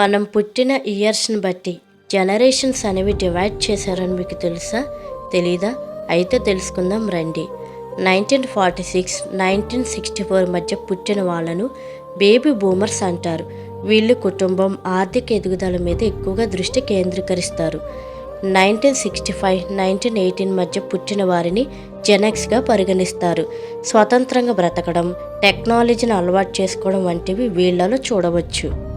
మనం పుట్టిన ఇయర్స్ని బట్టి జనరేషన్స్ అనేవి డివైడ్ చేశారని మీకు తెలుసా? తెలీదా? అయితే తెలుసుకుందాం రండి. Nineteen forty six nineteen sixty four మధ్య పుట్టిన వాళ్ళను బేబీ బూమర్స్ అంటారు. వీళ్ళు కుటుంబం ఆర్థిక ఎదుగుదల మీద ఎక్కువగా దృష్టి కేంద్రీకరిస్తారు. Nineteen sixty five nineteen eighteen మధ్య పుట్టిన వారిని జెనెక్స్గా పరిగణిస్తారు. స్వతంత్రంగా బ్రతకడం టెక్నాలజీని అలవాటు చేసుకోవడం వంటివి వీళ్ళలో చూడవచ్చు.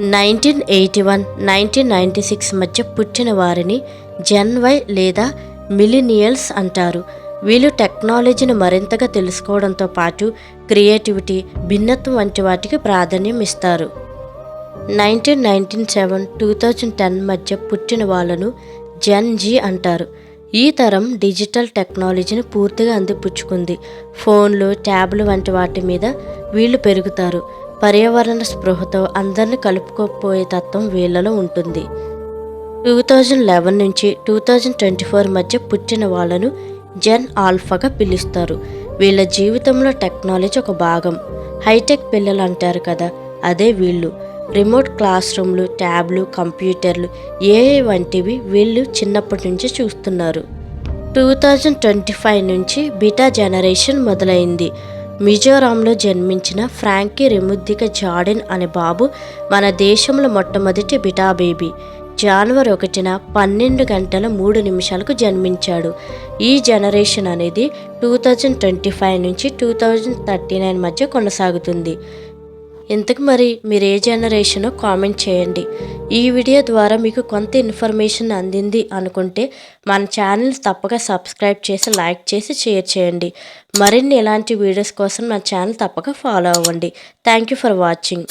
Nineteen eighty one nineteen ninety six మధ్య పుట్టిన వారిని జెన్ వై లేదా మిలినియల్స్ అంటారు. వీళ్ళు టెక్నాలజీని మరింతగా తెలుసుకోవడంతో పాటు క్రియేటివిటీ భిన్నత్వం వంటి వాటికి ప్రాధాన్యం ఇస్తారు. Nineteen nineteen seven two thousand ten మధ్య పుట్టిన వాళ్ళను జెన్ జీ అంటారు. ఈ తరం డిజిటల్ టెక్నాలజీని పూర్తిగా అందిపుచ్చుకుంది. ఫోన్లు ట్యాబ్లు వంటి వాటి మీద వీళ్ళు పెరుగుతారు. పర్యావరణ స్పృహతో అందరిని కలుపుకోపోయే తత్వం వీళ్ళలో ఉంటుంది. టూ థౌజండ్ లెవెన్ నుంచి టూ థౌజండ్ ట్వంటీ ఫోర్ మధ్య పుట్టిన వాళ్ళను జెన్ ఆల్ఫాగా పిలుస్తారు. వీళ్ళ జీవితంలో టెక్నాలజీ ఒక భాగం. హైటెక్ పిల్లలు అంటారు కదా అదే వీళ్ళు. రిమోట్ క్లాస్ రూమ్లు ట్యాబ్లు కంప్యూటర్లు ఏఐ వంటివి వీళ్ళు చిన్నప్పటి నుంచి చూస్తున్నారు. టూ థౌజండ్ ట్వంటీ ఫైవ్ నుంచి బీటా జనరేషన్ మొదలైంది. మిజోరాంలో జన్మించిన ఫ్రాంకీ రెముద్దిక జార్డెన్ అనే బాబు మన దేశంలో మొట్టమొదటి బిటా బేబీ. జనవరి ఒకటిన పన్నెండు గంటల మూడు నిమిషాలకు జన్మించాడు. ఈ జనరేషన్ అనేది టూ థౌజండ్ ట్వంటీ ఫైవ్ నుంచి టూ థౌజండ్ థర్టీ నైన్ మధ్య కొనసాగుతుంది. ఇంతకు మరి మీరు ఏ జనరేషనో కామెంట్ చేయండి. ఈ వీడియో ద్వారా మీకు కొంత ఇన్ఫర్మేషన్ అందింది అనుకుంటే మన ఛానల్ తప్పక సబ్స్క్రైబ్ చేసి లైక్ చేసి షేర్ చేయండి. మరిన్ని ఇలాంటి వీడియోస్ కోసం మన ఛానల్ తప్పక ఫాలో అవ్వండి. Thank you for watching.